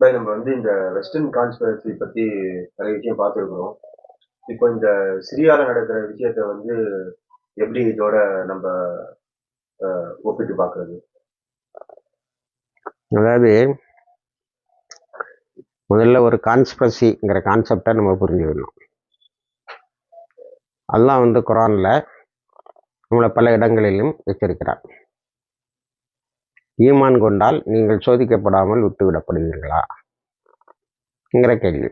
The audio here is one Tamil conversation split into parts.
பை நம்ம வந்து இந்த வெஸ்டர்ன் கான்ஸ்பிரசி பற்றி நிறைய விஷயம் பார்த்துருக்குறோம். இப்போ இந்த சிரியாவில் நடக்கிற விஷயத்த வந்து எப்படி இதோட நம்ம ஒப்பிட்டு பார்க்கறது? அதாவது முதல்ல ஒரு கான்ஸ்பிரசிங்கிற கான்செப்டை நம்ம புரிஞ்சுக்கணும். அல்லாஹ் வந்து குரானில் நம்மளை பல இடங்களிலும் வச்சிருக்கிறார் ஈமான் கொண்டால் நீங்கள் சோதிக்கப்படாமல் விட்டுவிடப்படுவீர்களா? என்கிற கேள்வி.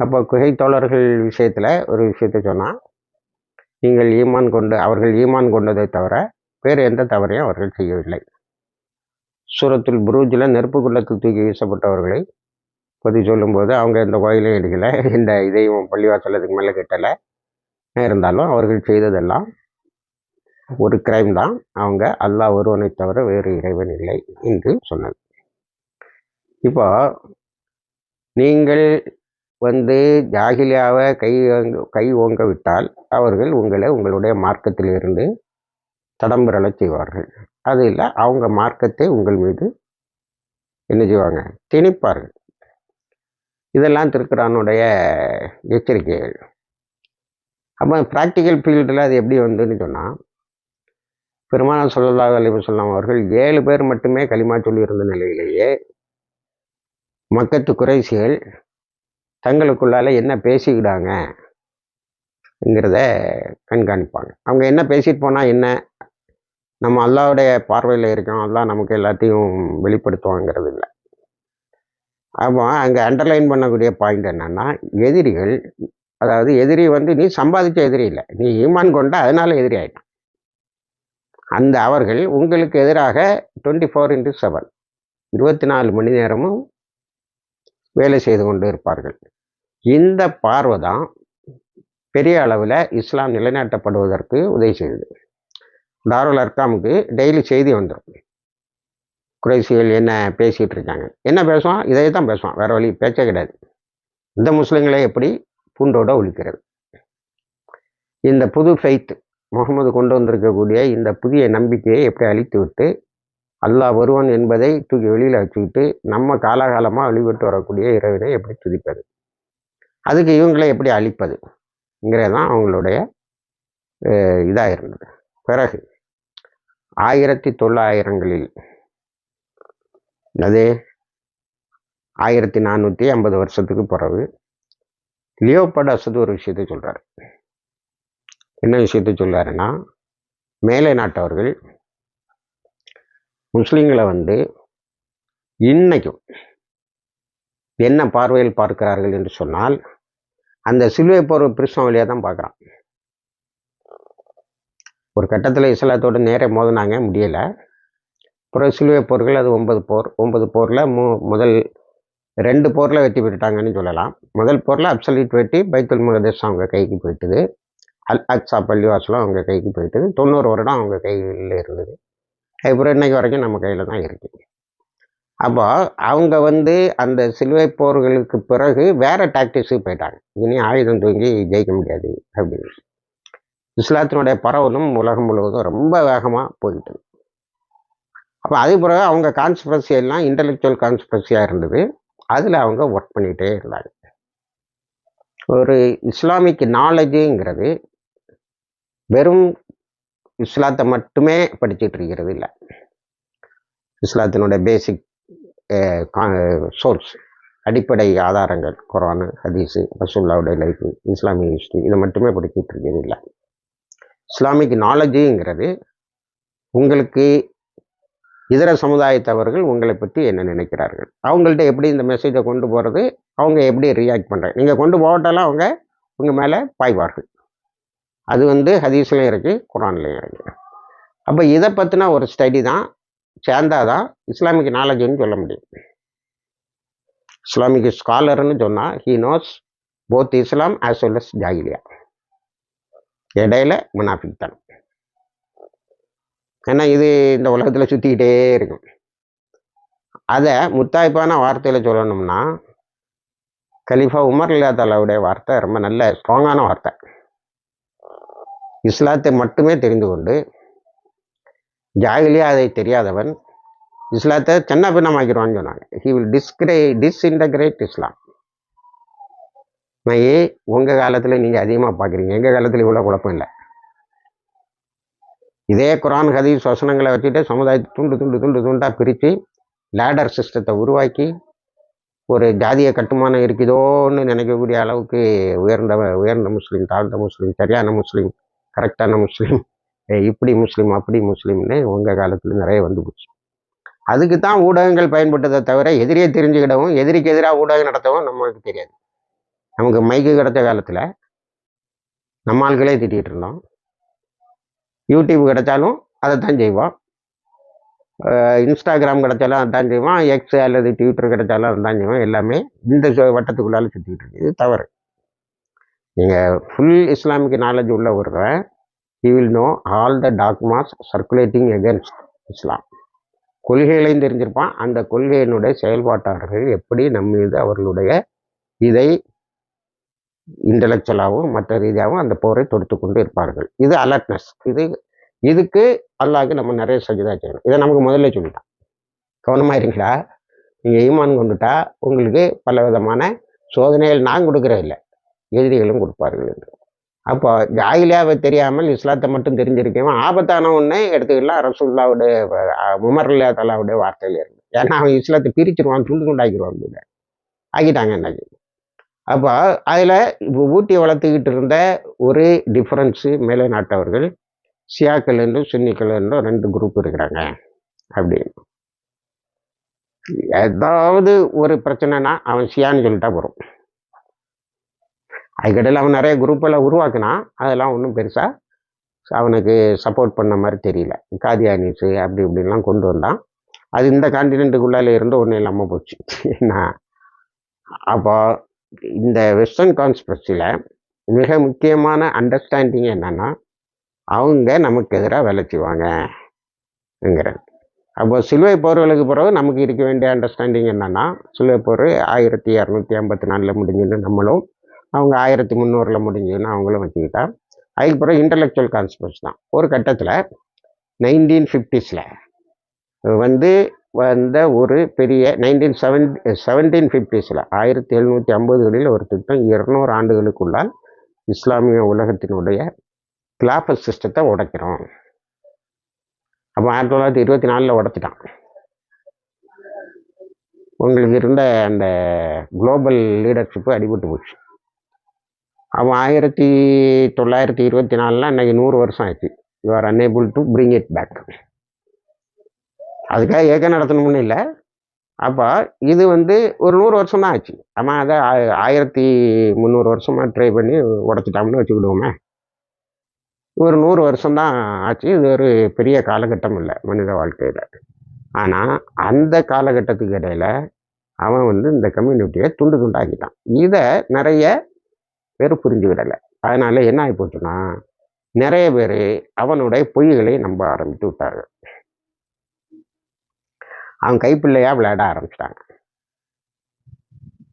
அப்போ குகை தோழர்கள் விஷயத்தில் ஒரு விஷயத்தை சொன்னால் நீங்கள் ஈமான் கொண்டு அவர்கள் ஈமான் கொண்டதை தவிர வேறு எந்த தவறையும் அவர்கள் செய்யவில்லை. சூரத்தில் புரூஜில் நெருப்பு குள்ளத்தில் தூக்கி வீசப்பட்டவர்களை பற்றி சொல்லும்போது அவங்க இந்த கோயிலையும் எடுக்கலை இந்த இதையும் பள்ளிவாசலத்துக்கு மேலே கட்டலை இருந்தாலும் அவர்கள் செய்ததெல்லாம் ஒரு கிரைம் தான். அவங்க அல்லாஹ் ஒருவனை தவிர வேறு இறைவன் இல்லை என்று சொன்னது. இப்போ நீங்கள் வந்து ஜாகிலியாவை கை கை ஓங்க விட்டால் அவர்கள் உங்களை உங்களுடைய மார்க்கத்திலிருந்து தடம்புரளச் செய்வார்கள். அது இல்லை அவங்க மார்க்கத்தை உங்கள் மீது என்ன செய்வாங்க? திணிப்பார்கள். இதெல்லாம் திருக்குறானுடைய எச்சரிக்கைகள். அப்போ ப்ராக்டிக்கல் ஃபீல்டில் அது எப்படி வந்துன்னு சொன்னால் பெருமான சொல்லலாக அலைஹி வஸல்லம் அவர்கள் ஏழு பேர் மட்டுமே களிமா சொல்லியிருந்த நிலையிலேயே மக்கத்து குறைசிகள் தங்களுக்குள்ளால என்ன பேசிக்கிடாங்கங்கிறத கண்காணிப்பாங்க. அவங்க என்ன பேசிட்டு போனால் என்ன? நம்ம அல்லாவுடைய பார்வையில் இருக்கோம். அல்லா நமக்கு எல்லாத்தையும் வெளிப்படுத்துவாங்கிறது இல்லை. அப்போ அங்கே அண்டர்லைன் பண்ணக்கூடிய பாயிண்ட் என்னன்னா எதிரிகள் அதாவது எதிரி வந்து நீ சம்பாதிச்ச எதிரி இல்லை. நீ ஈமான் கொண்ட அதனால எதிரி ஆகிட்டான் அந்த அவர்கள் உங்களுக்கு எதிராக டுவெண்ட்டி ஃபோர் இன்ட்டு செவன் இருபத்தி நாலு மணி நேரமும் வேலை செய்து கொண்டு இருப்பார்கள். இந்த பார்வை தான் பெரிய அளவில் இஸ்லாம் நிலைநாட்டப்படுவதற்கு உதவி செய்தது தாருல் அர்காமுக்கு டெய்லி செய்தி வந்துடும் குறைசிகள் என்ன பேசிகிட்டு இருக்காங்க. என்ன பேசுவான்? இதை தான் பேசுவான். வேறு வழி பேச்சே கிடையாது. இந்த முஸ்லீம்களை எப்படி பூண்டோட ஒழிக்கிறது? இந்த புது ஃபெய்த்து முகமது கொண்டு வந்திருக்கக்கூடிய இந்த புதிய நம்பிக்கையை எப்படி அழித்து விட்டு அல்லாஹ் வருவான் என்பதை தூக்கி வெளியில் வச்சுக்கிட்டு நம்ம காலாகாலமாக வழிபட்டு வரக்கூடிய இறைவனை எப்படி துதிப்பது? அதுக்கு இவங்களை எப்படி அழிப்பதுங்கிறது தான் அவங்களுடைய இதாக இருந்தது. பிறகு ஆயிரத்தி தொள்ளாயிரங்களில் அது ஆயிரத்தி நானூற்றி ஐம்பது வருஷத்துக்கு பிறகு லியோபட் அசது ஒரு விஷயத்தை சொல்கிறார் என்ன விஷயத்தை சொல்றாருன்னா மேலை நாட்டவர்கள் முஸ்லீம்களை வந்து இன்னைக்கும் என்ன பார்வையில் பார்க்கிறார்கள் என்று சொன்னால் அந்த சிலுவை போர் பிரிசம் வழியாக தான் பார்க்குறான். ஒரு கட்டத்தில் இஸ்லாத்தோடு நேரே மோதினாங்க முடியலை. அப்புறம் சிலுவை போர்கள் அது ஒன்பது போர் ஒன்பது போரில் மு முதல் ரெண்டு போரில் வெற்றி பெற்றுட்டாங்கன்னு சொல்லலாம். முதல் போரில் அப்சல்யூட் வெட்டி பைத்துல் முகதேஷ் அவங்க கைக்கு போயிட்டுது. அல் அக்ஸா பள்ளிவாசலும் அவங்க கைக்கு போயிட்டது தொண்ணூறு வருடம் அவங்க கையில் இருந்தது. அதுக்கப்புறம் இன்னைக்கு வரைக்கும் நம்ம கையில் தான் இருக்குது அப்போ அவங்க வந்து அந்த சிலுவை போர்களுக்கு பிறகு வேறு டாக்டிக்ஸுக்கு போயிட்டாங்க. இனி ஆயுதம் தூங்கி ஜெயிக்க முடியாது அப்படின்னு. இஸ்லாத்தினுடைய பரவலும் உலகம் முழுவதும் ரொம்ப வேகமாக போயிட்டு அப்போ அது பிறகு அவங்க கான்ஸ்பிரசி எல்லாம் இன்டலெக்சுவல் கான்ஸ்பிரசியாக இருந்தது. அதில் அவங்க ஒர்க் பண்ணிகிட்டே இருந்தாங்க. ஒரு இஸ்லாமிக் நாலேஜுங்கிறது வெறும் இஸ்லாத்தை மட்டுமே படிச்சுட்டு இருக்கிறது இல்லை. இஸ்லாத்தினுடைய பேசிக் சோர்ஸ் அடிப்படை ஆதாரங்கள் குரானு ஹதீஸு ரசூல்லாவுடைய லைஃபு இஸ்லாமிய ஹிஸ்ட்ரி இதை மட்டுமே படிச்சுட்டு இருக்கிறது இல்லை. இஸ்லாமிக் நாலேஜுங்கிறது உங்களுக்கு இதர சமுதாயத்தவர்கள் உங்களை பற்றி என்ன நினைக்கிறார்கள்? அவங்கள்ட்ட எப்படி இந்த மெசேஜை கொண்டு போகிறது அவங்க எப்படி ரியாக்ட் பண்ணுறாங்க நீங்கள் கொண்டு போகட்டாலும் அவங்க உங்கள் மேலே பாய்வார்கள். அது வந்து ஹதீஸ்லையும் இருக்குது குரான்லையும் இருக்குது அப்போ இதை பற்றின ஒரு ஸ்டடி தான் சேர்ந்தாதான் இஸ்லாமிக் நாலேஜ்னு சொல்ல முடியும். இஸ்லாமிக் ஸ்காலர்னு சொன்னால் he knows both Islam as well as ஜாகிலியா இடையில முனாஃபிக் தான் ஏன்னா இது இந்த உலகத்தில் சுற்றிக்கிட்டே இருக்கும். அதை முத்தாய்ப்பான வார்த்தையில் சொல்லணும்னா கலிஃபா உமர் இல்லாத அளவுடைய வார்த்தை ரொம்ப நல்ல ஸ்ட்ராங்கான வார்த்தை. இஸ்லாத்தை மட்டுமே தெரிந்து கொண்டு ஜாகிலியா அதை தெரியாதவன் இஸ்லாத்தை சின்ன பின்னமாக்கிடுவான்னு சொன்னாங்க. ஹி வில் டிஸ்கிரே டிஸ்இன்டகிரேட் இஸ்லாம் நான் உங்கள் காலத்தில் நீங்கள் அதிகமாக பார்க்குறீங்க எங்கள் காலத்தில் இவ்வளோ குழப்பம் இல்லை. இதே குரான் ஹதீஸ் வசனங்களை வச்சுட்டு சமுதாயத்தை துண்டு துண்டு துண்டு துண்டாக பிரித்து லேடர் சிஸ்டத்தை உருவாக்கி ஒரு ஜாதிய கட்டுமானம் இருக்குதோன்னு நினைக்கக்கூடிய அளவுக்கு உயர்ந்த உயர்ந்த முஸ்லீம் தாழ்ந்த முஸ்லீம் சரியான முஸ்லீம் கரெக்டான முஸ்லீம். இப்படி முஸ்லீம் அப்படி முஸ்லீம்னு உங்கள் காலத்தில் நிறைய வந்து போச்சு அதுக்கு தான் ஊடகங்கள் பயன்பட்டதை தவிர எதிரியை தெரிஞ்சுக்கிடவும் எதிரிக்கு எதிராக ஊடகம் நடத்தவும் நம்மளுக்கு தெரியாது. நமக்கு மைக்கு கிடைச்ச காலத்தில் நம்ம ஆள்களே திட்டிகிட்டு இருந்தோம். யூடியூப் கிடைச்சாலும் அதை தான் செய்வோம் இன்ஸ்டாகிராம் கிடைச்சாலும் அதான் செய்வோம். எக்ஸ் அல்லது ட்விட்டர் கிடைச்சாலும் அதான் செய்வோம். எல்லாமே இந்த வட்டத்துக்குள்ளால சுற்றிக்கிட்டு இருக்கு. இது தவறு. நீங்கள் ஃபுல் இஸ்லாமிக் நாலேஜ் உள்ள ஒருவன் he will know all the dogmas circulating against Islam கொள்கைகளையும் தெரிஞ்சிருப்பான் அந்த கொள்கையினுடைய செயல்பாட்டாளர்கள் எப்படி நம்ம மீது அவர்களுடைய இதை இன்டலெக்சுவலாகவும் மற்ற ரீதியாகவும் அந்த போரை தொடுத்து கொண்டு இருப்பார்கள். இது அலர்ட்னஸ் இது இதுக்கு அல்லாஹ்க்கு நம்ம நிறைய சஜிதா செய்யணும். இதை நமக்கு முதல்ல சொல்லிட்டான். கவனமாக இருக்கீங்களா நீங்கள் ஈமான் கொண்டுட்டா உங்களுக்கு பல விதமான சோதனைகள் நான் கொடுக்கறதில்ல. எழுதிகளும் கொடுப்பார்கள் என்று. அப்போ ஜாயிலியாவை தெரியாமல் இஸ்லாத்தை மட்டும் தெரிஞ்சிருக்கவன் ஆபத்தான ஒன்று எடுத்துக்கலாம் ரசூல்லாவுடைய உமர்லா தலாவுடைய வார்த்தையில் இருந்து. ஏன்னா அவன் இஸ்லாத்தை பிரிச்சிருவான் துண்டு துண்டாக்கிடுவான் கூட ஆக்கிட்டாங்க இன்னைக்கு அப்போ அதில் இப்போ ஊட்டி வளர்த்துக்கிட்டு இருந்த ஒரு டிஃப்ரென்ஸு மேலை நாட்டவர்கள் சியாக்கள் என்றும் சுன்னிக்கள் என்றும் ரெண்டு குரூப் இருக்கிறாங்க அப்படின்னு. ஏதாவது ஒரு பிரச்சனைனா அவன் சியான்னு சொல்லிட்டா போகிறோம் அதுக்கடையில் அவன் நிறைய குரூப்பெல்லாம் உருவாக்குனான். அதெல்லாம் ஒன்றும் பெருசாக அவனுக்கு சப்போர்ட் பண்ண மாதிரி தெரியல. காதியானிஸு அப்படி இப்படின்லாம் கொண்டு வந்தான். அது இந்த காண்டினென்ட்டுக்குள்ளால இருந்து ஒன்றும் இல்லாமல் போச்சு. என்ன அப்போ இந்த வெஸ்டர்ன் கான்ஸ்பிரஸியில் மிக முக்கியமான அண்டர்ஸ்டாண்டிங் என்னன்னா அவங்க நமக்கு எதிராக வேலை செய்வாங்கங்கிறது. அப்போ சிலுவை போர்களுக்கு பிறகு நமக்கு இருக்க வேண்டிய அண்டர்ஸ்டாண்டிங் என்னென்னா சிலுவை போர் ஆயிரத்தி இரநூத்தி ஐம்பத்தி நாலில் முடிஞ்சுன்னு நம்மளும். அவங்க ஆயிரத்தி முந்நூறில் முடிஞ்சதுன்னு அவங்களும் வச்சுக்கிட்டா அதுக்கு பிறகு இன்டலெக்சுவல் கான்ஸ்பிரஸ் தான். ஒரு கட்டத்தில் நைன்டீன் ஃபிஃப்டிஸில் வந்து வந்த ஒரு பெரிய நைன்டீன் செவன் செவன்டீன் ஃபிஃப்டிஸில் ஆயிரத்தி எழுநூற்றி ஐம்பதுகளில் ஒரு திட்டம் இருநூறு ஆண்டுகளுக்குள்ளால் இஸ்லாமிய உலகத்தினுடைய கிளாஃபஸ் சிஸ்டத்தை உடைக்கிறோம். அப்போ ஆயிரத்தி தொள்ளாயிரத்தி இருபத்தி நாலில் உடைச்சிட்டான். உங்களுக்கு இருந்த அந்த குளோபல் லீடர்ஷிப்பு அடிபட்டு போச்சு. அவன் ஆயிரத்தி தொள்ளாயிரத்தி இருபத்தி நாலில் அன்னைக்கு நூறு வருஷம் ஆயிடுச்சு. You are unable to bring it back அதுக்காக ஏக்க நடத்தணும்னு இல்லை. அப்போ இது வந்து ஒரு நூறு வருஷம் தான் ஆச்சு. ஆமாம் அதை ஆயிரத்தி முந்நூறு வருஷமாக ட்ரை பண்ணி உடச்சிட்டோம்னு வச்சுக்கிடுவோமே. ஒரு நூறு வருஷம் தான் ஆச்சு. இது ஒரு பெரிய காலகட்டம் இல்லை மனித வாழ்க்கையில். ஆனால் அந்த காலகட்டத்துக்கு இடையில அவன் வந்து இந்த கம்யூனிட்டியை துண்டு துண்டாக்கிட்டான். இதை நிறைய பேர் விடலை அதனால் என்ன ஆகி போச்சுன்னா நிறைய பேர் அவனுடைய பொய்களை நம்ப ஆரம்பித்து விட்டாங்க அவன் கைப்பிள்ளையாக விளையாட ஆரம்பிச்சிட்டாங்க.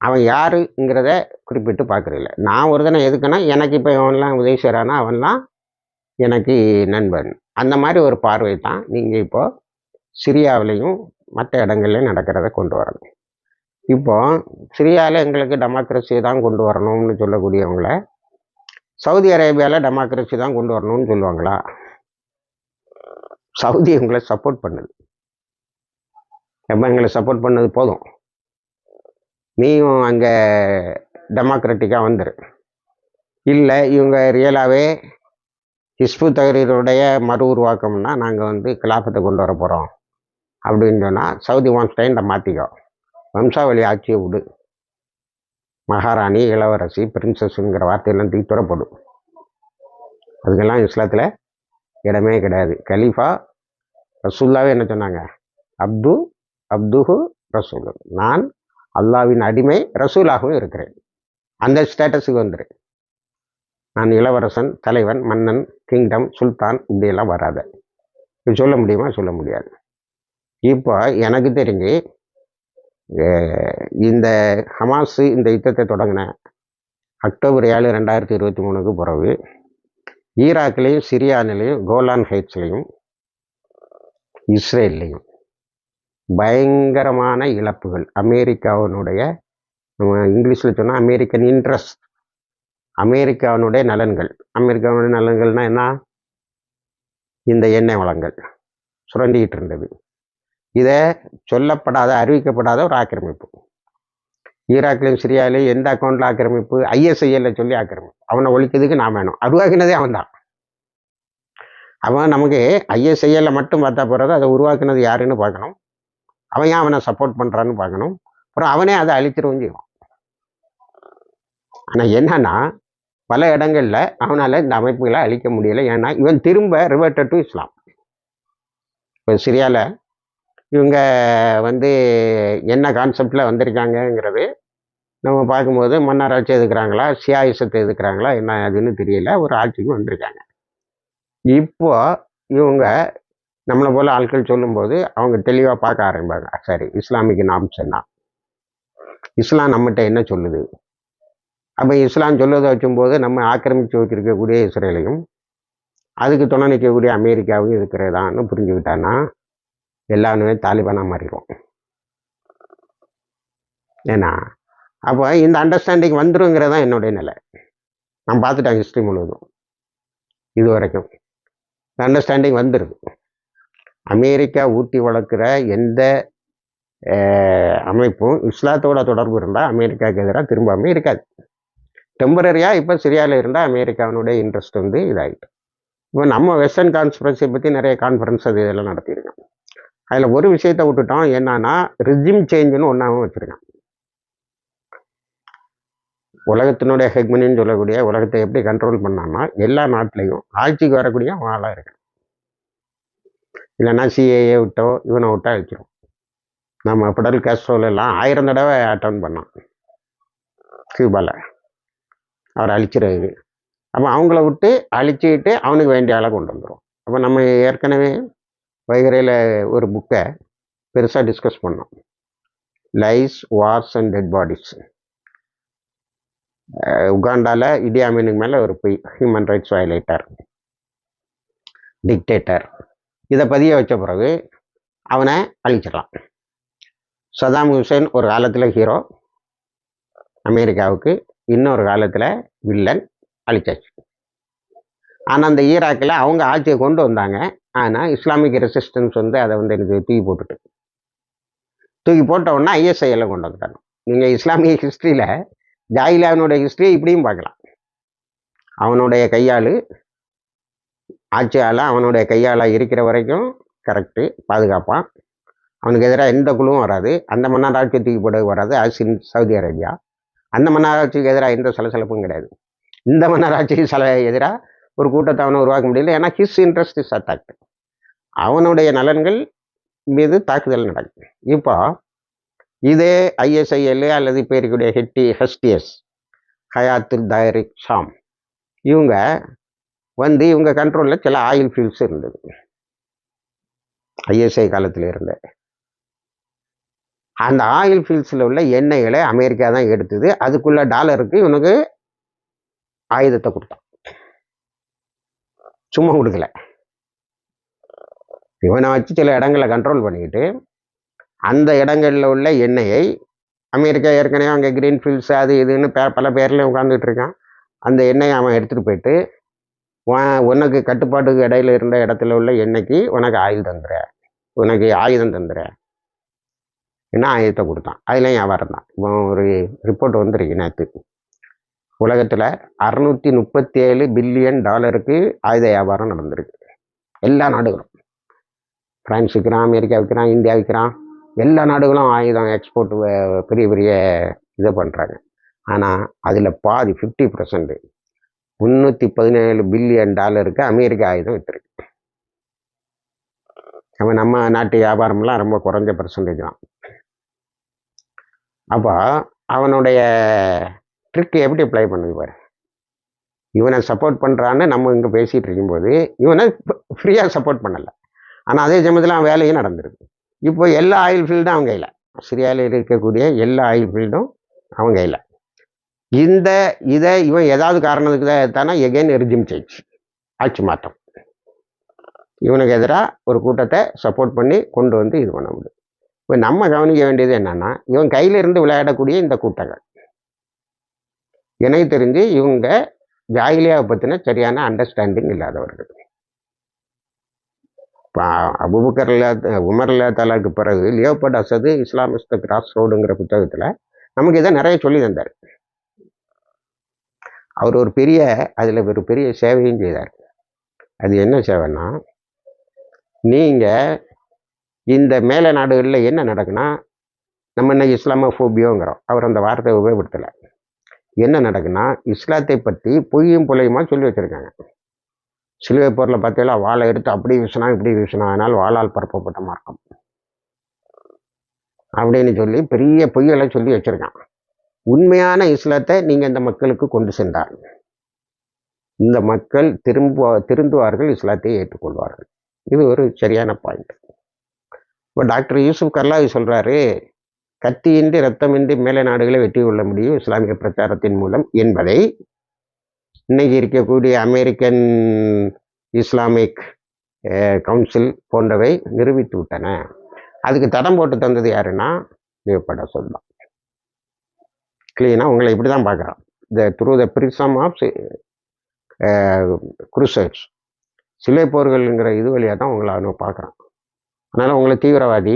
அவன் யாருங்கிறத குறிப்பிட்டு பார்க்குறதில்ல. நான் ஒரு தினம் எதுக்குன்னா எனக்கு இப்போ அவன்லாம் உதவி செய்கிறானா அவன்லாம் எனக்கு நண்பன். அந்த மாதிரி ஒரு பார்வை தான் நீங்கள் இப்போ சிரியாவிலையும் மற்ற இடங்கள்லையும் நடக்கிறத கொண்டு வரணும். இப்போ சிரியாவில் எங்களுக்கு டெமோக்ரஸி தான் கொண்டு வரணும்னு சொல்லக்கூடியவங்கள சவுதி அரேபியாவில் டெமோக்ரஸி தான் கொண்டு வரணும்னு சொல்லுவாங்களா? சவுதி எங்களை சப்போர்ட் பண்ணுது. எப்போ எங்களை சப்போர்ட் பண்ணது போதும். நீயும் அங்கே டெமோக்ராட்டிக்காக வந்துரு. இல்லை இவங்க ரியலாகவே ஹிஸ்பு தகரீருடைய மறு உருவாக்கம்னா நாங்கள் வந்து கிலாஃபத்தை கொண்டு வர போகிறோம் அப்படின்னு சொன்னால் சவுதி வான்ஸ்டைன் இந்த மாற்றிக்கோ வம்சாவளி ஆட்சியை விடு. மகாராணி இளவரசி பிரின்சஸ்ங்கிற வார்த்தையெல்லாம் தீத்துறப்படும் அதுக்கெல்லாம் இஸ்லாத்தில் இடமே கிடையாது. கலீஃபா ரசூல்லாவே என்ன சொன்னாங்க? அப்து அப்துஹு ரசூல். நான் அல்லாவின் அடிமை ரசூலாகவும் இருக்கிறேன். அந்த ஸ்டேட்டஸுக்கு வந்துரு. நான் இளவரசன் தலைவன் மன்னன் கிங்டம் சுல்தான் இப்படியெல்லாம் வராத. இது சொல்ல முடியுமா? சொல்ல முடியாது. இப்போ எனக்கு தெரிஞ்சு இந்த ஹமாஸு இந்த யுத்தத்தை தொடங்கின அக்டோபர் ஏழு ரெண்டாயிரத்தி இருபத்தி மூணுக்கு பிறகு ஈராக்லேயும் சிரியானிலையும் கோலான் ஹைட்ஸ்லையும் இஸ்ரேல்லையும் பயங்கரமான இழப்புகள். அமெரிக்காவினுடைய நம்ம இங்கிலீஷில் சொன்னால் அமெரிக்கன் இன்ட்ரெஸ்ட் அமெரிக்காவினுடைய நலன்கள். அமெரிக்காவினுடைய நலன்கள்னால் என்ன? இந்த எண்ணெய் வளங்கள் சுரண்டிக்கிட்டு இருந்தது. இதை சொல்லப்படாத அறிவிக்கப்படாத ஒரு ஆக்கிரமிப்பு. ஈராக்லையும் சிரியாலையும் எந்த அக்கௌண்ட்டில் ஆக்கிரமிப்பு? ஐஎஸ்ஐஎல்ல சொல்லி ஆக்கிரமிப்பு. அவனை ஒழிக்கிறதுக்கு நான் வேணும். உருவாக்கினதே அவன் தான். அவன் நமக்கு ஐஎஸ்ஐஎல்ல மட்டும் பார்த்தா போகிறது அதை உருவாக்குனது யாருன்னு பார்க்கணும். அவன் ஏன் அவனை சப்போர்ட் பண்ணுறான்னு பார்க்கணும். அப்புறம் அவனே அதை அழிச்சிடவும் செய்வான். ஆனால் என்னன்னா பல இடங்கள்ல அவனால் இந்த அமைப்புகளை அழிக்க முடியல. ஏன்னா இவன் திரும்ப ரிவர்ட்டட் டு இஸ்லாம் இப்போ சிரியாவில் இவங்க வந்து என்ன கான்செப்டில் வந்திருக்காங்கங்கிறது நம்ம பார்க்கும்போது மன்னராட்சி எதுக்குறாங்களா? சியாயுசத்தை எதுக்குறாங்களா? என்ன அதுன்னு தெரியல. ஒரு ஆட்சிக்கு வந்திருக்காங்க. இப்போ இவங்க நம்மளை போல் ஆட்கள் சொல்லும்போது அவங்க தெளிவாக பார்க்க ஆரம்பிப்பாங்க. சரி இஸ்லாமிக்கு நாம் என்ன இஸ்லாம் நம்மகிட்ட என்ன சொல்லுது? அப்போ இஸ்லாம் சொல்லுவதை வச்சும்போது நம்ம ஆக்கிரமித்து வச்சிருக்கக்கூடிய இஸ்ரேலையும் அதுக்கு துணை நிற்கக்கூடிய அமெரிக்காவும் இருக்கிறதான்னு புரிஞ்சுக்கிட்டான்னா எல்லாருமே தாலிபானாக மாறிடுவோம். ஏன்னா அப்போ இந்த அண்டர்ஸ்டாண்டிங் வந்துருங்கிறது தான் என்னுடைய நிலை. நான் பார்த்துட்டேன் ஹிஸ்ட்ரி முழுவதும். இது வரைக்கும். அண்டர்ஸ்டாண்டிங் வந்துருது. அமெரிக்கா ஊட்டி வளர்க்குற எந்த அமைப்பும் இஸ்லாத்தோட தொடர்பு இருந்தால் அமெரிக்காவுக்கு எதிராக திரும்பாமே இருக்காது. டெம்பரரியாக இப்போ சிரியாவில் இருந்தால் அமெரிக்காவினுடைய இன்ட்ரெஸ்ட் வந்து இதாகிட்டு இப்போ நம்ம வெஸ்டர்ன் கான்ஸ்பரன்ஸை பற்றி நிறைய கான்ஃபரன்ஸ் அது இதெல்லாம் நடத்தியிருக்கோம். அதில் ஒரு விஷயத்தை விட்டுட்டோம். என்னன்னா ரிஜிம் சேஞ்சுன்னு ஒன்றாவும் வச்சுருக்கேன். உலகத்தினுடைய ஹெக்மனின்னு சொல்லக்கூடிய உலகத்தை எப்படி கண்ட்ரோல் பண்ணான்னா எல்லா நாட்டிலையும் ஆட்சிக்கு வரக்கூடிய ஆளாக இருக்கு இல்லைன்னா சிஏஏ விட்டோ இவனை விட்டா வச்சிரும் நம்ம பிடல் கேஸ்ட்ரோல் எல்லாம் ஆயிரம் தடவை அட்டன் பண்ணோம் கியூபாவில் அவர் அழிச்சிருது அப்போ அவங்கள விட்டு அழிச்சிக்கிட்டு அவனுக்கு வேண்டிய ஆளை கொண்டு வந்துடும் அப்போ நம்ம ஏற்கனவே வைகரையில் ஒரு புக்கை பெருசாக டிஸ்கஸ் பண்ணோம். Lies wars and dead bodies உகாண்டாவில் இடியாமீனுக்கு மேலே ஒரு பொய் ஹியூமன் ரைட்ஸ் வயலேட்டர் டிக்டேட்டர் இதை பதிய வச்ச பிறகு அவனை அழிச்சிடலாம். சதாம் ஹுசேன் ஒரு காலத்தில் ஹீரோ அமெரிக்காவுக்கு இன்னொரு காலத்தில் வில்லன் அழிச்சாச்சு. ஆனால் அந்த ஈராக்கில் அவங்க ஆட்சியை கொண்டு வந்தாங்க. ஆனால் இஸ்லாமிக் ரெசிஸ்டன்ஸ் வந்து அதை வந்து எனக்கு தூக்கி போட்டுட்டு. தூக்கி போட்ட உடனே கொண்டு வந்துட்டாங்க. நீங்கள் இஸ்லாமிய ஹிஸ்ட்ரியில் ஜாயிலாவினுடைய ஹிஸ்ட்ரியை இப்படியும் பார்க்கலாம். அவனுடைய கையாள் ஆட்சியால் அவனுடைய கையால் இருக்கிற வரைக்கும் கரெக்டு பாதுகாப்பான் அவனுக்கு எதிராக எந்த குழுவும் வராது. அந்த மன்னராட்சி தூக்கி போட வராது. As in Saudi Arabia. அந்த மன்னராட்சிக்கு எதிராக எந்த சலசலப்பும் கிடையாது. இந்த மன்னராட்சிக்கு சில எதிராக ஒரு கூட்டத்தை அவனை உருவாக்க முடியல. ஏன்னா ஹிஸ் இன்ட்ரெஸ்ட் இஸ் அட்டாக்ட் அவனுடைய நலன்கள் மீது தாக்குதல் நடக்குது. இப்போ இதே ஐஎஸ்ஐஎல் அல்லது இப்போ இருக்கக்கூடிய ஹெட்டி ஹெஸ்டிஎஸ் ஹயாத்துல் தயரிக் ஷாம் இவங்க வந்து இவங்க கண்ட்ரோலில் சில ஆயில் ஃபீல்ட்ஸ் இருந்தது. ஐஎஸ்ஐ காலத்தில் இருந்த. அந்த ஆயில் ஃபீல்ட்ஸில் உள்ள எண்ணெய்களை அமெரிக்கா தான் எடுத்தது. அதுக்குள்ள டாலருக்கு இவனுக்கு ஆயுதத்தை கொடுத்தான். சும்மா கொடுக்கல. இவனை வச்சு சில இடங்களை கண்ட்ரோல் பண்ணிக்கிட்டு அந்த இடங்களில் உள்ள எண்ணெயை அமெரிக்கா ஏற்கனவே அங்கே க்ரீன் ஃபீல்ட்ஸ் அது இதுன்னு பே பல பேரில் உட்காந்துட்டு இருக்கான். அந்த எண்ணெயை அவன் எடுத்துகிட்டு போயிட்டு உனக்கு கட்டுப்பாட்டுக்கு இடையில இருந்த இடத்துல உள்ள எண்ணெய்க்கு உனக்கு ஆயுள் தந்துற உனக்கு ஆயுதம் தந்துற என்ன ஆயுதத்தை கொடுத்தான். அதுலேயும் வியாபாரம் தான். இப்போ ஒரு ரிப்போர்ட் வந்துருக்கு நேற்று உலகத்தில் அறுநூற்றி முப்பத்தி ஏழு பில்லியன் டாலருக்கு ஆயுத வியாபாரம் நடந்திருக்கு. எல்லா நாடுகளும். பிரான்ஸ் விற்கிறான் அமெரிக்கா விற்கிறான் இந்தியா விற்கிறான் எல்லா நாடுகளும் ஆயுதம் எக்ஸ்போர்ட் பெரிய பெரிய இதை பண்ணுறாங்க ஆனால் அதில் பாதி ஃபிஃப்டி பர்சன்ட் முந்நூற்றி பதினேழு பில்லியன் டாலருக்கு அமெரிக்கா ஆயுதம் விற்றுருக்கு நம்ம நம்ம நாட்டு வியாபாரம்லாம் ரொம்ப குறைஞ்ச பர்சன்டேஜ் தான். அப்போ அவனுடைய ட்ரிக் எப்படி அப்ளை பண்ணுது பாரு. இவனை சப்போர்ட் பண்ணுறான்னு நம்ம இங்கே பேசிகிட்டு இருக்கும்போது இவனை ஃப்ரீயாக சப்போர்ட் பண்ணலை. ஆனால் அதே சமயத்தில் அவன் வேலையும் நடந்திருக்கு. இப்போ எல்லா ஆயில் ஃபீல்டும் அவன் கையில். சிரியாவில் இருக்கக்கூடிய எல்லா ஆயில் ஃபீல்டும் அவன் கையில். இந்த இதை இவன் ஏதாவது காரணத்துக்கு தான் தானே எகைன் எரிஜிம் சேஞ்ச் ஆட்சி மாற்றம். இவனுக்கு எதிராக ஒரு கூட்டத்தை சப்போர்ட் பண்ணி கொண்டு வந்து இது பண்ண முடியும். இப்போ நம்ம கவனிக்க வேண்டியது என்னன்னா இவன் கையில இருந்து விளையாடக்கூடிய இந்த கூட்டங்கள். எனக்கு தெரிஞ்சு இவங்க ஜாகிலியாவை பற்றின சரியான அண்டர்ஸ்டாண்டிங் இல்லாதவர்கள். இப்போ அபுபக்கர் இல்லா உமர் இல்லா தாலாக்கு பிறகு லியோபட் அசது இஸ்லாமிஸ்த கிராஸ் ரோடுங்கிற புத்தகத்தில் நமக்கு இதை நிறைய சொல்லி தந்தார். அவர் ஒரு பெரிய அதில் ஒரு பெரிய சேவையும் செய்தார். அது என்ன சேவைன்னா நீங்கள் இந்த மேலே நாடுகளில் என்ன நடக்குன்னா நம்ம என்ன இஸ்லாமோஃபோபியோங்கிறோம் அவர் அந்த வார்த்தையை உபயோகப்படுத்தலை. என்ன நடக்குன்னா இஸ்லாத்தை பற்றி பொய்யும் புலையுமா சொல்லி வச்சுருக்காங்க. சிலுவை போரில் பார்த்தீங்களா வாழை எடுத்து அப்படி வீசினா இப்படி வீசினா அதனால் வாழால் பரப்பப்பட்ட மார்க்கம். அப்படின்னு சொல்லி பெரிய பொய்யெல்லாம் சொல்லி வச்சுருக்கான். உண்மையான இஸ்லாத்தை நீங்கள் இந்த மக்களுக்கு கொண்டு சென்றார் இந்த மக்கள் திரும்ப திருந்துவார்கள் இஸ்லாத்தை ஏற்றுக்கொள்வார்கள். இது ஒரு சரியான பாயிண்ட் இப்போ டாக்டர் யூசுப் கர்லாவி சொல்கிறாரு கத்தியின்றி ரத்தமின்றி மேலை நாடுகளை வெற்றி கொள்ள முடியும் இஸ்லாமிய பிரச்சாரத்தின் மூலம் என்பதை இன்னைக்கு இருக்கக்கூடிய அமெரிக்கன் இஸ்லாமிக் கவுன்சில் போன்றவை நிரூபித்து விட்டன. அதுக்கு தடம் போட்டு தந்தது யாருன்னா தேவப்பட சொல்லலாம் கிளீனாக உங்களை இப்படி தான் பார்க்குறான் the through the prism of crusaders சிலை போர்கள்ங்கிற இது வழியாக தான் உங்களை அவன் பார்க்குறான். அதனால் உங்களை தீவிரவாதி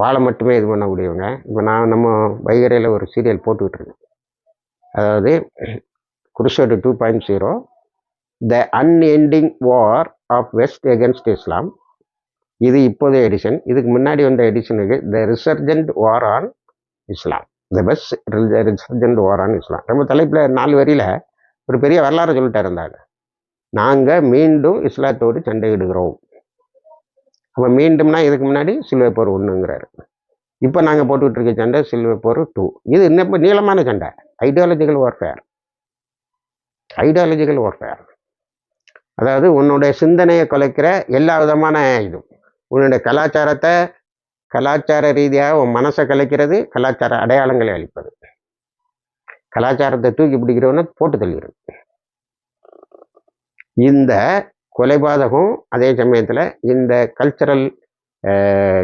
வாழை மட்டுமே இது பண்ணக்கூடியவங்க. இப்போ நான் நம்ம வைகரையில் ஒரு சீரியல் போட்டுக்கிட்டு இருக்கேன் அதாவது crusade two point zero the unending war of west against Islam இது இப்போதைய எடிஷன் இதுக்கு முன்னாடி வந்த எடிஷனுக்கு the resurgent war on Islam the best resurgent war on Islam நம்ம தலைப்பில் நாலு வரியில் ஒரு பெரிய வரலாறு சொல்லிட்டு இருந்தாங்க நாங்கள் மீண்டும் இஸ்லாத்தோடு சண்டையிடுகிறோம். அப்போ மீண்டும்னா இதுக்கு முன்னாடி சிலுவை போர் ஒன்றுங்கிறாரு இப்போ நாங்கள் போட்டுக்கிட்டு இருக்க சண்டை சிலுவை போர் டூ இது இன்னும் நீளமான சண்டை? ஐடியாலஜிக்கல் வார்ஃபேர் ஐடியாலஜிக்கல் வார்ஃபேர் அதாவது உன்னுடைய சிந்தனையை குலைக்கிற எல்லா விதமான இதுவும் உன்னுடைய கலாச்சாரத்தை கலாச்சார ரீதியாக உன் மனசை கலைக்கிறது கலாச்சார அடையாளங்களை அளிப்பது கலாச்சாரத்தை தூக்கி பிடிக்கிறவன போட்டு தள்ளிடுது இந்த கொலைபாதகம் அதே சமயத்தில் இந்த கல்ச்சரல்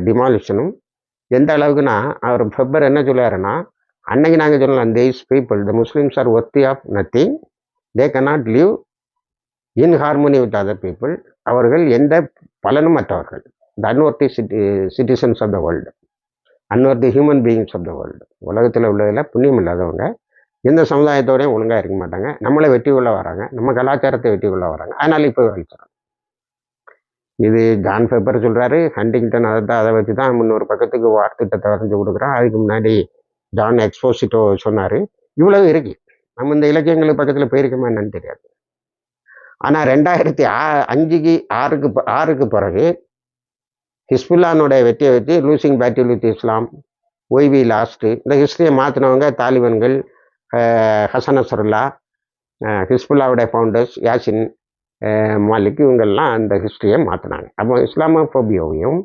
டிமாலிஷனும் எந்த அளவுக்குன்னா அவர் ஃபெப்பர் என்ன சொல்லுவாருன்னா அன்னைக்கு நாங்கள் சொல்லலாம் these people the Muslims are worthy of nothing they cannot live in harmony with other people அவர்கள் எந்த பலனும் மற்றவர்கள் the unworthy city citizens of the world unworthy human beings of the world உலகத்தில் உள்ளதில் புண்ணியம் இல்லாதவங்க. எந்த சமுதாயத்தோடையும் ஒழுங்காக இருக்க மாட்டாங்க. நம்மளை வெட்டி கொள்ள வராங்க. நம்ம கலாச்சாரத்தை வெட்டி கொள்ள வராங்க. அதனால இப்போ வலிச்சிடும் இது ஜான் பேப்பர் சொல்கிறாரு ஹண்டிங்டன் அதை தான் அதை வச்சு தான் முன்னொரு பக்கத்துக்கு வார்த்திட்டத்தை வரைஞ்சு கொடுக்குறான். அதுக்கு முன்னாடி ஜான் எக்ஸ்போசிட்டோ சொன்னார். இவ்வளவு இருக்கு. நம்ம இந்த இலக்கியங்களுக்கு பக்கத்தில் போயிருக்கோமா என்னன்னு தெரியாது. ஆனால் ரெண்டாயிரத்தி ஆ அஞ்சுக்கு ஆறுக்கு ப- ஆறுக்கு பிறகு ஹிஸ்புல்லானுடைய வெற்றியை வச்சு losing battle with Islam why we lost இந்த ஹிஸ்டரியை மாற்றினவங்க தாலிபன்கள் ஹசன் நசருல்லா ஹிஸ்புல்லாவுடைய ஃபவுண்டர்ஸ் யாசின் மாலிக் இவங்கெல்லாம் அந்த ஹிஸ்ட்ரியை மாற்றினாங்க அப்போ இஸ்லாமோஃபோபியாவையும்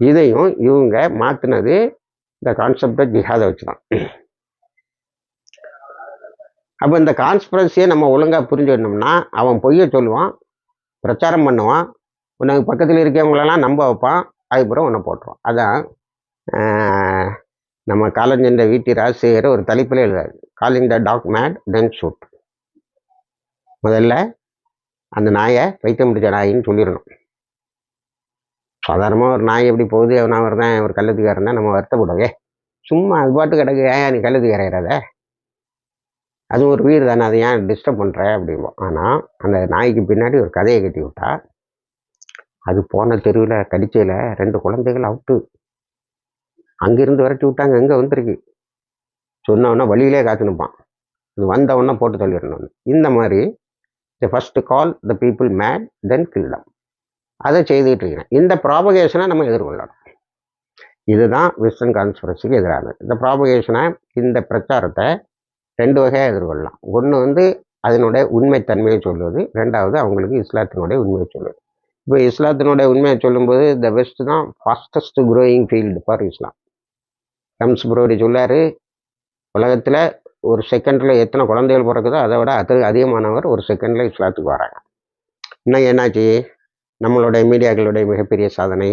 இதையும் இவங்க மாற்றினது இந்த கான்செப்டை ஜிஹாதை வச்சு தான் அப்போ இந்த கான்ஸ்பிரன்சியை நம்ம ஒழுங்காக புரிஞ்சுக்கணும்னா அவன் பொய்யை சொல்லுவான் பிரச்சாரம் பண்ணுவான் உனக்கு பக்கத்தில் இருக்கவங்களெல்லாம் நம்ப வைப்பான் அதுக்கப்புறம் உன்னை போட்டுருவான். அதான் நம்ம நம்ம காலஞ்சென்ற வீட்டி ராஜசேகர் ஒரு தலைப்பில் எழுதாரு calling the dog mad then shoot முதல்ல அந்த நாயை வைத்த முடிச்ச நாயின்னு சொல்லிடணும். சாதாரணமாக ஒரு நாய் எப்படி போகுது? அவன் வருதான் ஒரு கள்ளத்துக்காரன் தான். நம்ம வருத்தப்படவே. சும்மா அது பாட்டு கிடக்கு. ஏன் நீ கள்ளத்துக்காரத அது ஒரு வீடு தானே. அதை ஏன் டிஸ்டர்ப் பண்ணுற அப்படிம்போம். ஆனால் அந்த நாய்க்கு பின்னாடி ஒரு கதையை கட்டி விட்டா அது போன தெருவில் கடிச்சையில் ரெண்டு குழந்தைகள் அவுட்டு. அங்கிருந்து விரட்டி விட்டாங்க அங்கே வந்திருக்கு? சொன்னவொன்னே வழியிலே காத்துனுப்பான் அது வந்தவொன்னே போட்டு தள்ளிடணும் இந்த மாதிரி the first call the people mad then kill them அதை செய்துக்கிட்டு இருக்கிறேன். இந்த ப்ராபகேஷனை நம்ம எதிர்கொள்ளணும் இதுதான் வெஸ்டர்ன் கான்ஸ்பிரசிக்கு எதிரானது. இந்த ப்ராபகேஷனை இந்த பிரச்சாரத்தை ரெண்டு வகையாக எதிர்கொள்ளலாம். ஒன்று வந்து அதனுடைய உண்மைத்தன்மையை சொல்லுவது ரெண்டாவது அவங்களுக்கு இஸ்லாத்தினுடைய உண்மையை சொல்லுவது இப்போ இஸ்லாத்தினுடைய உண்மையை சொல்லும்போது த வெஸ்ட் தான் fastest growing field for Islam rooms புரோடி சொல்லார் உலகத்தில் ஒரு செகண்டில் எத்தனை குழந்தைகள் பிறக்குதோ அதை விட அது அதிகமானவர் ஒரு செகண்டில் இஸ்லாத்துக்கு வராங்க. இன்னும் என்னாச்சு? நம்மளுடைய மீடியாக்களுடைய மிகப்பெரிய சாதனை.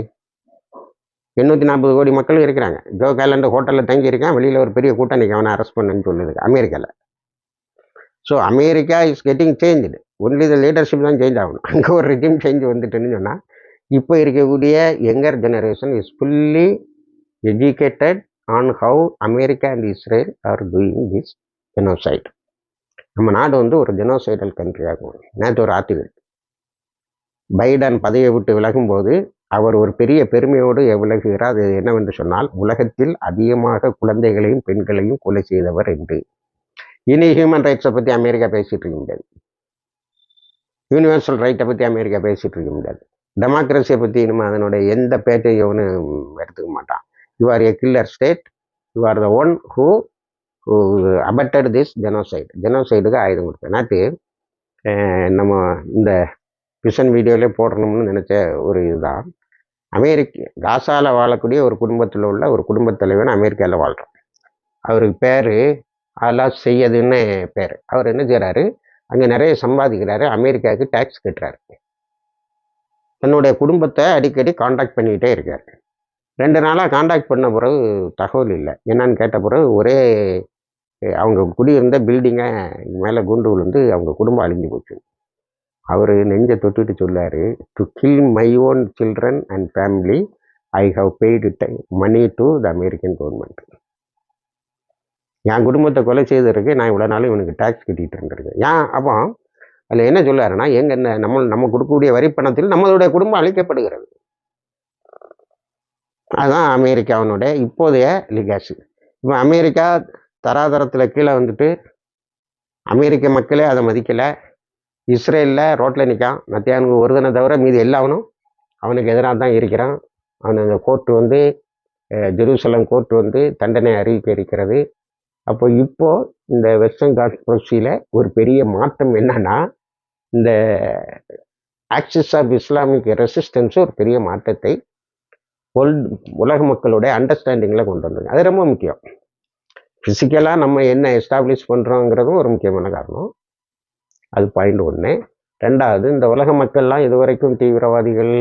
எண்ணூற்றி நாற்பது கோடி மக்கள் இருக்கிறாங்க. ஜோ கேலண்ட் ஹோட்டலில் தங்கியிருக்கேன். வெளியில் ஒரு பெரிய கூட்டம் நிற்க அவனை அரெஸ்ட் பண்ணுன்னு சொல்லுது அமெரிக்காவில் so America is getting change only the leadership தான் சேஞ்ச் ஆகணும். அங்கே ஒரு ரிஜிம் சேஞ்ச் வந்துட்டுன்னு சொன்னால் இப்போ இருக்கக்கூடிய younger generation is fully educated on how America and Israel are doing this genocide நம்ம நாடு வந்து ஒரு ஜெனோசைடல் கண்ட்ரி ஆகும் நேற்று ஒரு ஆர்டிகல் பைடன் பதவியை விட்டு விலகும்போது அவர் ஒரு பெரிய பெருமையோடு விலகுகிறார். அது என்னவென்று சொன்னால் உலகத்தில் அதிகமாக குழந்தைகளையும் பெண்களையும் கொலை செய்தவர் என்று. இனி ஹியூமன் ரைட்ஸை பற்றி அமெரிக்கா பேசிகிட்டு இருக்க முடியாது யூனிவர்சல் ரைட்டை பற்றி அமெரிக்கா பேசிகிட்டு இருக்க முடியாது டெமோக்ரஸியை பற்றி நம்ம அதனுடைய எந்த பேட்டையும் எடுத்துக்க மாட்டான். You are a killer state you are the one who abetted this genocide ஜெனோசைடுக்கு ஆயுதம் கொடுப்பேன் நேற்று நம்ம இந்த விஷன் வீடியோவிலே போடணும்னு நினச்ச ஒரு இதுதான். அமெரிக்க காசாவில் வாழக்கூடிய ஒரு குடும்பத்தில் உள்ள ஒரு குடும்பத் தலைவன் அமெரிக்காவில் வாழ்கிறான் அவருக்கு பேர் அதெல்லாம் செய்யதுன்னு பேர். அவர் என்ன செய்கிறாரு அங்கே நிறைய சம்பாதிக்கிறாரு. அமெரிக்காவுக்கு டேக்ஸ் கட்டுறாரு. தன்னுடைய குடும்பத்தை அடிக்கடி காண்டாக்ட் பண்ணிக்கிட்டே இருக்கார். ரெண்டு நாளாக காண்டாக்ட் பண்ண பிறகு தகவல் இல்லை. என்னன்னு கேட்ட பிறகு ஒரே அவங்க குடியிருந்த பில்டிங்கை மேலே குண்டு விழுந்து அவங்க குடும்பம் அழிஞ்சு போச்சு. அவர் நெஞ்சை தொட்டுட்டு சொல்லார் to kill my own children and family I have paid money to the American government என் குடும்பத்தை கொலை செய்ததுக்கு நான் இவ்வளோ நாள் இவனுக்கு டேக்ஸ் கட்டிகிட்டு இருந்திருக்கேன். ஏன்? அப்போ அதில் என்ன சொல்லாருன்னா எங்கள் என்ன நம்ம நம்ம கொடுக்கக்கூடிய வரி பணத்தில் நம்மளுடைய குடும்பம் அழிக்கப்படுகிறது. அதுதான் அமெரிக்காவினுடைய இப்போதைய லிகாசி இப்போ அமெரிக்கா தராதரத்தில் கீழே வந்துட்டு அமெரிக்க மக்களே அதை மதிக்கலை. இஸ்ரேலில் ரோட்டில் நிற்கான் மத்தியானுக்கு ஒருதனை தவிர மீதி எல்லாவனும் அவனுக்கு எதிராக தான் இருக்கிறான். அவன் அந்த கோர்ட்டு வந்து ஜெருசலம் கோர்ட் வந்து தண்டனை அறிவிக்க இருக்கிறது அப்போ இப்போது இந்த வெஸ்டர்ன் கான்ஸ்பிரசியில் ஒரு பெரிய மாற்றம் என்னன்னா இந்த ஆக்சிஸ் ஆஃப் இஸ்லாமிக் ரெசிஸ்டன்ஸ் ஒரு பெரிய மாற்றத்தை வேர்ல்டு உலக மக்களுடைய அண்டர்ஸ்டாண்டிங்கில் கொண்டு வந்தாங்க அது ரொம்ப முக்கியம். ஃபிசிக்கலாக நம்ம என்ன எஸ்டாப்ளிஷ் பண்ணுறோங்கிறதும் ஒரு முக்கியமான காரணம். அது பாயிண்ட் ஒன்று ரெண்டாவது இந்த உலக மக்கள்லாம் இதுவரைக்கும் தீவிரவாதிகள்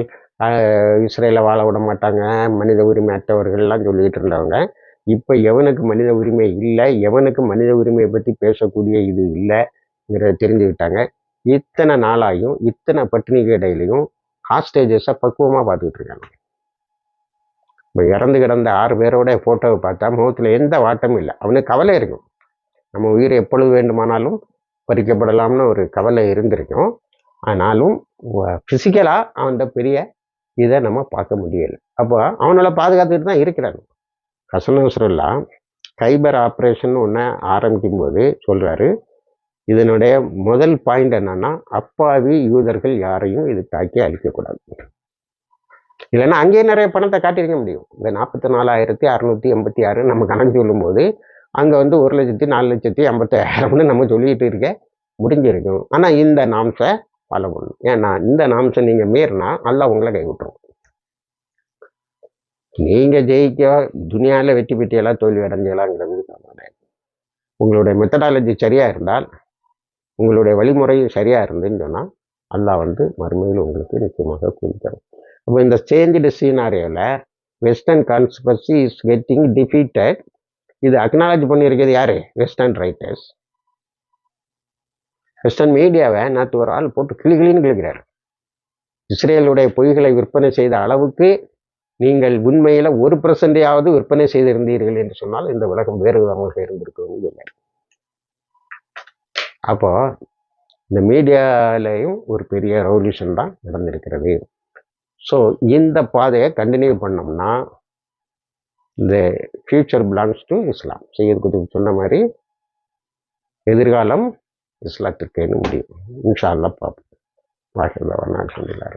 இஸ்ரேலை வாழ விட மாட்டாங்க மனித உரிமை அற்றவர்கள்லாம் சொல்லிக்கிட்டு இருந்தவங்க. இப்போ எவனுக்கு மனித உரிமை இல்லை எவனுக்கு மனித உரிமையை பற்றி பேசக்கூடிய இது இல்லைங்கிறத தெரிஞ்சுக்கிட்டாங்க இத்தனை நாளாயும் இத்தனை பட்டினிக்கு இடையிலையும் ஹாஸ்டேஜஸை பக்குவமாக பார்த்துக்கிட்டு இருக்காங்க. இப்போ இறந்து கிடந்த ஆறு பேரோட ஃபோட்டோவை பார்த்தா முகத்தில் எந்த வாட்டமும் இல்லை. அவனுக்கு கவலை இருக்கும். நம்ம உயிர் எப்பொழுது வேண்டுமானாலும் பறிக்கப்படலாம்னு ஒரு கவலை இருந்திருக்கும். ஆனாலும் ஃபிசிக்கலாக அவன் பெரிய இதை நம்ம பார்க்க முடியலை. அப்போ அவனால் பாதுகாத்துட்டு தான் இருக்கிறாங்க கசனசுரல்லா கைபர் ஆப்ரேஷன் ஒன்று ஆரம்பிக்கும் போது சொல்கிறாரு இதனுடைய முதல் பாயிண்ட் என்னென்னா அப்பாவி யூதர்கள் யாரையும் இது தாக்கி அழிக்கக்கூடாது. இல்லைன்னா அங்கேயே நிறைய பணத்தை காட்டியிருக்க முடியும். இந்த நாற்பத்தி நாலாயிரத்தி அறநூற்றி எண்பத்தி ஆறு நம்ம கணக்கு சொல்லும்போது அங்கே வந்து ஒரு லட்சத்தி நாலு லட்சத்தி ஐம்பத்தாயிரம்னு நம்ம சொல்லிகிட்டு இருக்க முடிஞ்சிருக்கும். ஆனால் இந்த நாம்ஸை ஃபாலோ பண்ணணும். ஏன்னா இந்த நாம்ஸை நீங்கள் மீறினா நல்லா உங்களை கைவிட்டுரும். நீங்கள் ஜெயிக்க துனியாவில் வெற்றி பெற்றியெல்லாம் தோல்வி அடைஞ்சலாங்கிறது உங்களுடைய மெத்தடாலஜி சரியாக இருந்தால் உங்களுடைய வழிமுறையும் சரியாக இருந்துன்னு சொன்னால் அல்லா வந்து மறுமையில் உங்களுக்கு நிச்சயமாக கூலித்தரும் அப்போ இந்த change சீனாரியோவில் western conspiracy is getting defeated இது அக்னாலஜ் பண்ணியிருக்கிறது யார்? வெஸ்டர்ன் ரைட்டர்ஸ் வெஸ்டர்ன் மீடியாவை நேற்று ஒரு ஆள் போட்டு கிளி கிளின்னு இஸ்ரேலுடைய பொய்களை விற்பனை செய்த அளவுக்கு நீங்கள் உண்மையில் ஒரு பர்சன்டையாவது விற்பனை செய்திருந்தீர்கள் என்று சொன்னால் இந்த உலகம் வேறு விதமாக இருந்திருக்கும் அப்போ இந்த மீடியாலையும் ஒரு பெரிய ரெவல்யூஷன் தான் நடந்திருக்கிறது. ஸோ இந்த பாதையை கண்டினியூ பண்ணோம்னா இந்த future belongs to Islam Sayyid Qutb சொன்ன மாதிரி எதிர்காலம் இஸ்லாத்திற்கேன்னு முடியும். இன்ஷா அல்லா பார்ப்போம் வாஹிர் நான் அல்ஹம்துலில்லாஹ்